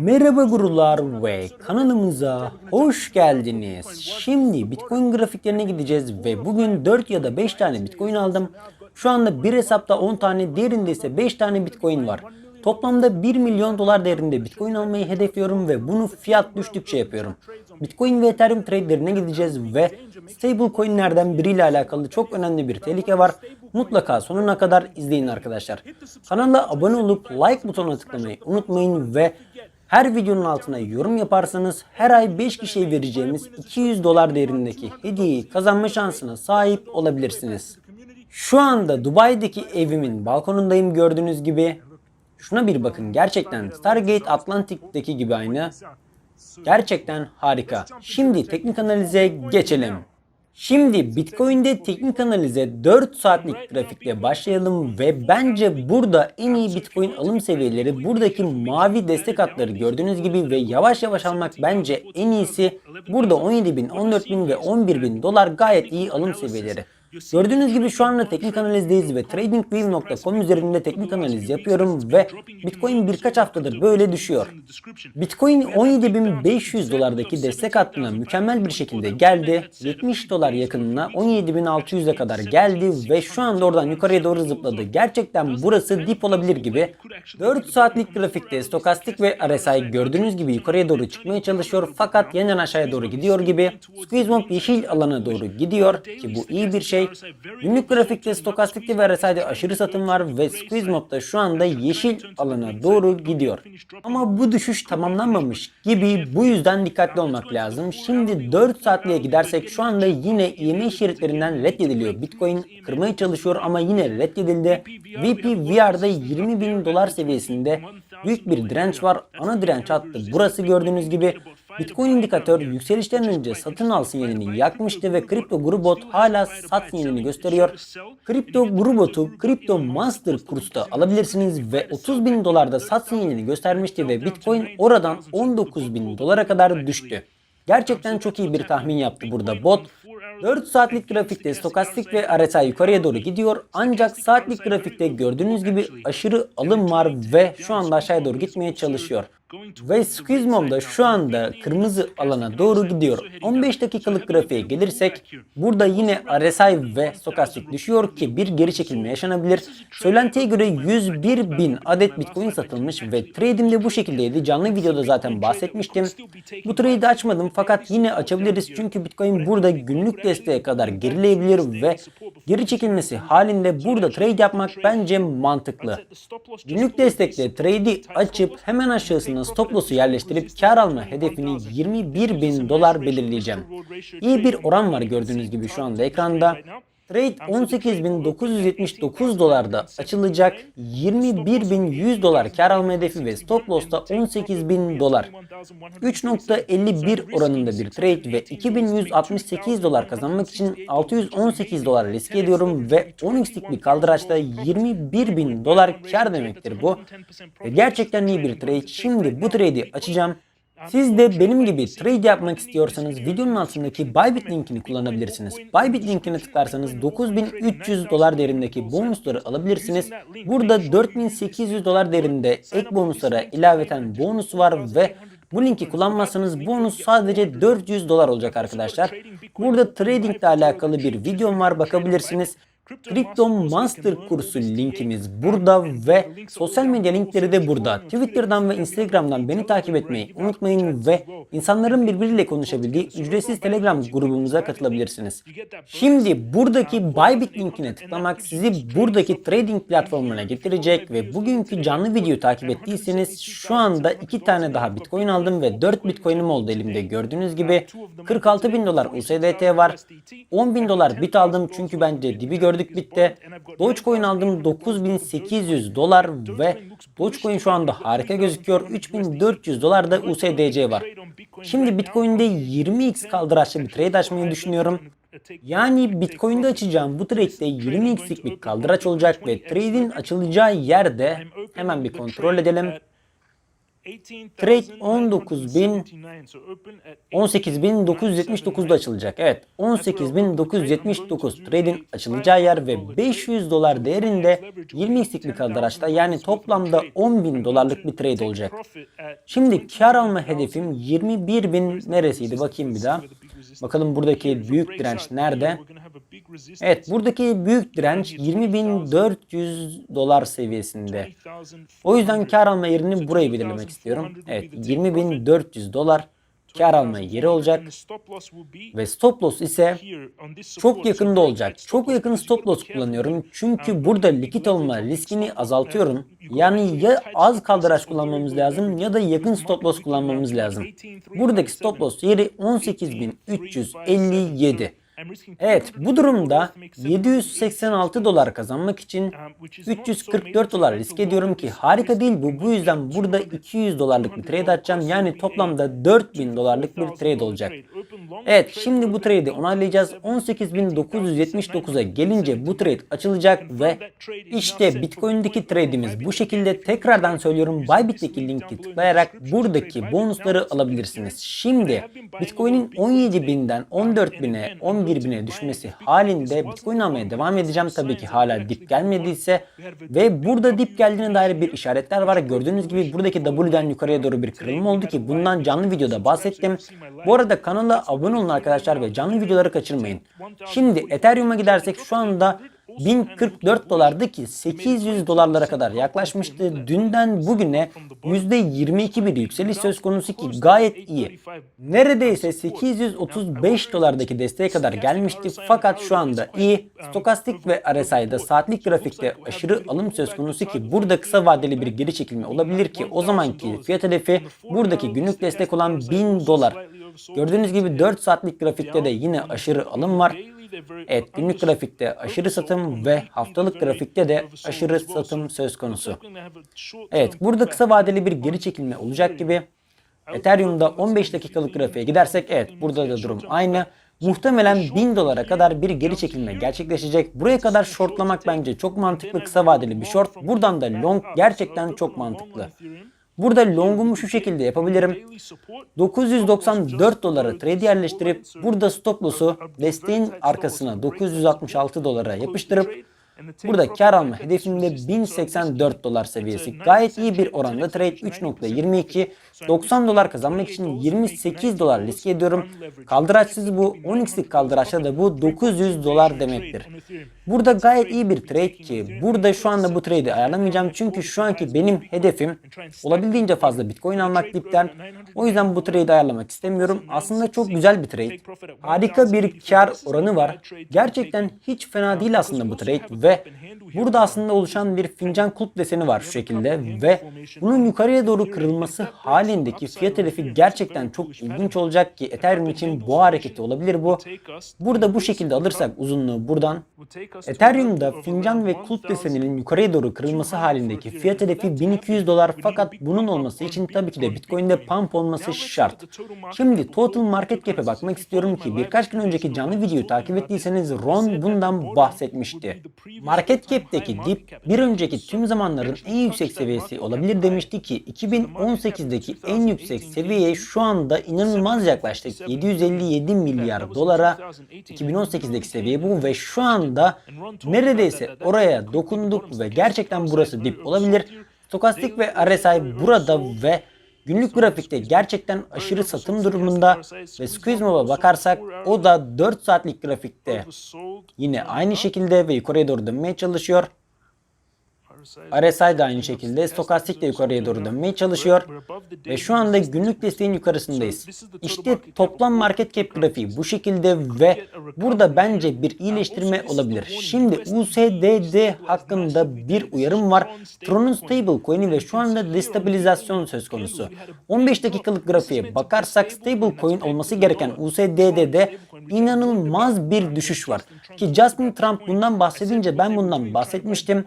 Merhaba gurular ve kanalımıza hoş geldiniz. Şimdi Bitcoin grafiklerine gideceğiz ve bugün 4 ya da 5 tane Bitcoin aldım. Şu anda bir hesapta 10 tane, diğerinde ise 5 tane Bitcoin var. Toplamda 1 milyon dolar değerinde Bitcoin almayı hedefliyorum ve bunu fiyat düştükçe yapıyorum. Bitcoin ve Ethereum trade'lerine gideceğiz ve stablecoin'lerden biriyle alakalı çok önemli bir tehlike var. Mutlaka sonuna kadar izleyin arkadaşlar. Kanala abone olup like butonuna tıklamayı unutmayın ve her videonun altına yorum yaparsanız her ay 5 kişiye vereceğimiz 200 dolar değerindeki hediyeyi kazanma şansına sahip olabilirsiniz. Şu anda Dubai'deki evimin balkonundayım gördüğünüz gibi. Şuna bir bakın gerçekten Stargate Atlantic'teki gibi aynı. Gerçekten harika. Şimdi teknik analize geçelim. Şimdi Bitcoin'de teknik analize 4 saatlik grafikle başlayalım ve bence burada en iyi Bitcoin alım seviyeleri buradaki mavi destek hatları gördüğünüz gibi ve yavaş yavaş almak bence en iyisi. Burada 17.000, 14.000 ve 11.000 dolar gayet iyi alım seviyeleri. Gördüğünüz gibi şu anda teknik analizdeyiz ve tradingview.com üzerinde teknik analiz yapıyorum ve Bitcoin birkaç haftadır böyle düşüyor. Bitcoin 17.500 dolardaki destek hattına mükemmel bir şekilde geldi. 70 dolar yakınına 17.600'e kadar geldi ve şu anda oradan yukarıya doğru zıpladı. Gerçekten burası dip olabilir gibi. 4 saatlik grafikte stokastik ve RSI gördüğünüz gibi yukarıya doğru çıkmaya çalışıyor fakat yeniden aşağıya doğru gidiyor gibi. Squeeze Mob yeşil alana doğru gidiyor ki bu iyi bir şey. Günlük grafikte stokastikte ve RSI'de aşırı satım var ve Squeeze Mob'da şu anda yeşil alana doğru gidiyor. Ama bu düşüş tamamlanmamış gibi bu yüzden dikkatli olmak lazım. Şimdi 4 saatliğe gidersek şu anda yine EMA şeritlerinden reddediliyor. Bitcoin kırmaya çalışıyor ama yine reddedildi. VP VR'da 20 bin dolar seviyesinde büyük bir direnç var. Ana direnç hattı burası gördüğünüz gibi. Bitcoin indikatör yükselişten önce satın al sinyalini yakmıştı ve kripto grubot hala sat sinyalini gösteriyor. Kripto grubotu kripto master kursta alabilirsiniz ve 30 bin dolarda sat sinyalini göstermişti ve Bitcoin oradan 19 bin dolara kadar düştü. Gerçekten çok iyi bir tahmin yaptı burada bot. 4 saatlik grafikte stokastik ve RSI yukarıya doğru gidiyor. Ancak saatlik grafikte gördüğünüz gibi aşırı alım var ve şu anda aşağıya doğru gitmeye çalışıyor. Ve Squeeze da şu anda kırmızı alana doğru gidiyor. 15 dakikalık grafiğe gelirsek burada yine RSI ve stokastik düşüyor ki bir geri çekilme yaşanabilir. Söylentiye göre 101 bin adet Bitcoin satılmış ve trade'im de bu şekildeydi. Canlı videoda zaten bahsetmiştim. Bu trade'i açmadım fakat yine açabiliriz çünkü Bitcoin burada günlük desteğe kadar gerileyebilir ve geri çekilmesi halinde burada trade yapmak bence mantıklı. Günlük destekte trade'i açıp hemen aşağısına stop loss'u yerleştirip kar alma hedefini 21 bin dolar belirleyeceğim. İyi bir oran var gördüğünüz gibi şu anda ekranda. Trade 18.979 dolarda açılacak. 21.100 dolar kar alma hedefi ve stop loss da 18.000 dolar. 3.51 oranında bir trade ve 2168 dolar kazanmak için 618 dolar risk ediyorum ve 10x'lik bir kaldıraçta 21.000 dolar kar demektir bu. Ve gerçekten iyi bir trade. Şimdi bu trade'i açacağım. Siz de benim gibi trade yapmak istiyorsanız videonun altındaki Bybit linkini kullanabilirsiniz. Bybit linkine tıklarsanız 9300 dolar değerindeki bonusları alabilirsiniz. Burada 4800 dolar değerinde ek bonuslara ilaveten bonus var ve bu linki kullanmazsanız bonus sadece 400 dolar olacak arkadaşlar. Burada trading ile alakalı bir videom var bakabilirsiniz. Crypto Master kursu linkimiz burada ve sosyal medya linkleri de burada. Twitter'dan ve Instagram'dan beni takip etmeyi unutmayın ve insanların birbiriyle konuşabildiği ücretsiz Telegram grubumuza katılabilirsiniz. Şimdi buradaki Bybit linkine tıklamak sizi buradaki trading platformuna getirecek ve bugünkü canlı videoyu takip ettiyseniz şu anda iki tane daha Bitcoin aldım ve 4 Bitcoin'im oldu elimde gördüğünüz gibi. 46 bin dolar USDT var. 10 bin dolar bit aldım çünkü bence dibi gördüm gördük bitti. Dogecoin aldım 9800 dolar ve Dogecoin şu anda harika gözüküyor. 3400 dolar da USDC var. Şimdi Bitcoin'de 20x kaldıraçlı bir trade açmayı düşünüyorum. Yani Bitcoin'de açacağım bu trade'de 20x'lik bir kaldıraç olacak ve trade'in açılacağı yerde hemen bir kontrol edelim. Trade 19.000 18.979'da açılacak. Evet 18.979 trade'in açılacağı yer ve 500 dolar değerinde 20 x'lik kaldıraçta yani toplamda 10.000 dolarlık bir trade olacak. Şimdi kar alma hedefim 21.000 neresiydi bakayım bir daha. Bakalım buradaki büyük direnç nerede? Evet buradaki büyük direnç 20.400 dolar seviyesinde. O yüzden kar alma yerini burayı belirlemek istiyorum. Evet 20.400 dolar kar alma yeri olacak ve stop loss ise çok yakında olacak. Çok yakın stop loss kullanıyorum çünkü burada likit olma riskini azaltıyorum. Yani ya az kaldıraç kullanmamız lazım ya da yakın stop loss kullanmamız lazım. Buradaki stop loss yeri 18.357. Evet bu durumda 786 dolar kazanmak için 344 dolar risk ediyorum ki harika değil bu. Bu yüzden burada 200 dolarlık bir trade açacağım. Yani toplamda 4000 dolarlık bir trade olacak. Evet şimdi bu trade'i onaylayacağız. 18.979'a gelince bu trade açılacak ve işte Bitcoin'deki trade'imiz bu şekilde tekrardan söylüyorum Bybit'teki linki tıklayarak buradaki bonusları alabilirsiniz. Şimdi Bitcoin'in 17.000'den 14.000'e 11.000'e düşmesi halinde Bitcoin almaya devam edeceğim. Tabii ki hala dip gelmediyse ve burada dip geldiğine dair bir işaretler var. Gördüğünüz gibi buradaki W'den yukarıya doğru bir kırılma oldu ki bundan canlı videoda bahsettim. Bu arada kanala abone olun arkadaşlar ve canlı videoları kaçırmayın. Şimdi Ethereum'a gidersek şu anda 1044 dolardı ki 800 dolarlara kadar yaklaşmıştı. Dünden bugüne %22 bir yükseliş söz konusu ki gayet iyi. Neredeyse 835 dolardaki desteğe kadar gelmişti fakat şu anda iyi. Stokastik ve RSI'da saatlik grafikte aşırı alım söz konusu ki burada kısa vadeli bir geri çekilme olabilir ki o zamanki fiyat hedefi buradaki günlük destek olan 1000 dolar. Gördüğünüz gibi 4 saatlik grafikte de yine aşırı alım var. Evet günlük grafikte aşırı satım ve haftalık grafikte de aşırı satım söz konusu. Evet burada kısa vadeli bir geri çekilme olacak gibi. Ethereum'da 15 dakikalık grafiğe gidersek evet burada da durum aynı. Muhtemelen 1000 dolara kadar bir geri çekilme gerçekleşecek. Buraya kadar shortlamak bence çok mantıklı kısa vadeli bir short. Buradan da long gerçekten çok mantıklı. Burada longumu şu şekilde yapabilirim. 994 dolara trade yerleştirip burada stop loss'u desteğin arkasına 966 dolara yapıştırıp Burada kar alma hedefimde 1084 dolar seviyesi. Gayet iyi bir oranda trade 3.22. 90 dolar kazanmak için 28 dolar risk ediyorum. Kaldıraçsız bu 10x'lik kaldıraçta da bu 900 dolar demektir. Burada gayet iyi bir trade ki burada şu anda bu trade'i ayarlamayacağım. Çünkü şu anki benim hedefim olabildiğince fazla bitcoin almak dipten. O yüzden bu trade'i ayarlamak istemiyorum. Aslında çok güzel bir trade. Harika bir kar oranı var. Gerçekten hiç fena değil aslında bu trade ve burada aslında oluşan bir fincan kulp deseni var şu şekilde ve bunun yukarıya doğru kırılması halindeki fiyat hedefi gerçekten çok ilginç olacak ki Ethereum için bu hareketi olabilir bu. Burada bu şekilde alırsak uzunluğu buradan Ethereum'da fincan ve kulp deseninin yukarıya doğru kırılması halindeki fiyat hedefi 1200 dolar fakat bunun olması için tabii ki de Bitcoin'de pump olması şart. Şimdi total market cap'e bakmak istiyorum ki birkaç gün önceki canlı videoyu takip ettiyseniz Ron bundan bahsetmişti. Market cap'teki dip bir önceki tüm zamanların en yüksek seviyesi olabilir demişti ki 2018'deki en yüksek seviyeye şu anda inanılmaz yaklaştık. 757 milyar dolara 2018'deki seviye bu ve şu anda neredeyse oraya dokunduk ve gerçekten burası dip olabilir. Stokastik ve RSI burada ve Günlük grafikte gerçekten aşırı satım durumunda ve Squeeze Mob'a bakarsak o da 4 saatlik grafikte yine aynı şekilde ve yukarıya doğru dönmeye çalışıyor. RSI de aynı şekilde stokastik de yukarıya doğru dönmeye çalışıyor ve şu anda günlük desteğin yukarısındayız. İşte toplam market cap grafiği bu şekilde ve burada bence bir iyileştirme olabilir. Şimdi USDD hakkında bir uyarım var. Tron'un stable coin'i ve şu anda destabilizasyon söz konusu. 15 dakikalık grafiğe bakarsak stable coin olması gereken USDD'de inanılmaz bir düşüş var. Ki Justin Trump bundan bahsedince ben bundan bahsetmiştim.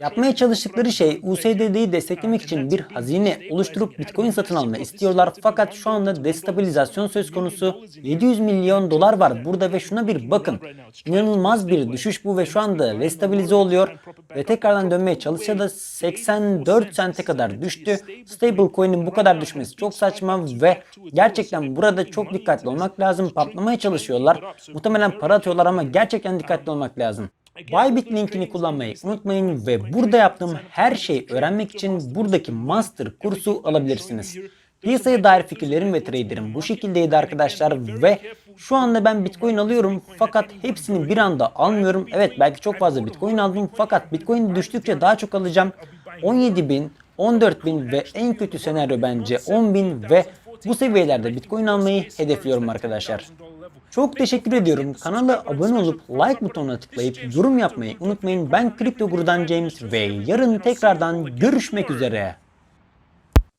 Yapmak Yapmaya çalıştıkları şey USDT'yi desteklemek için bir hazine oluşturup Bitcoin satın alma istiyorlar fakat şu anda destabilizasyon söz konusu. 700 milyon dolar var burada ve şuna bir bakın. İnanılmaz bir düşüş bu ve şu anda destabilize oluyor ve tekrardan dönmeye çalışsa da 84 sente kadar düştü. Stablecoin'in bu kadar düşmesi çok saçma ve gerçekten burada çok dikkatli olmak lazım. Patlamaya çalışıyorlar. Muhtemelen para atıyorlar ama gerçekten dikkatli olmak lazım. Bybit linkini kullanmayı unutmayın ve burada yaptığım her şeyi öğrenmek için buradaki master kursu alabilirsiniz. Piyasaya dair fikirlerim ve traderim bu şekildeydi arkadaşlar ve şu anda ben bitcoin alıyorum fakat hepsini bir anda almıyorum. Evet belki çok fazla bitcoin aldım fakat bitcoin düştükçe daha çok alacağım. 17 bin, 14 bin ve en kötü senaryo bence 10 bin ve bu seviyelerde bitcoin almayı hedefliyorum arkadaşlar. Çok teşekkür ediyorum. Kanala abone olup like butonuna tıklayıp yorum yapmayı unutmayın. Ben Kripto Guru'dan James ve yarın tekrardan görüşmek üzere.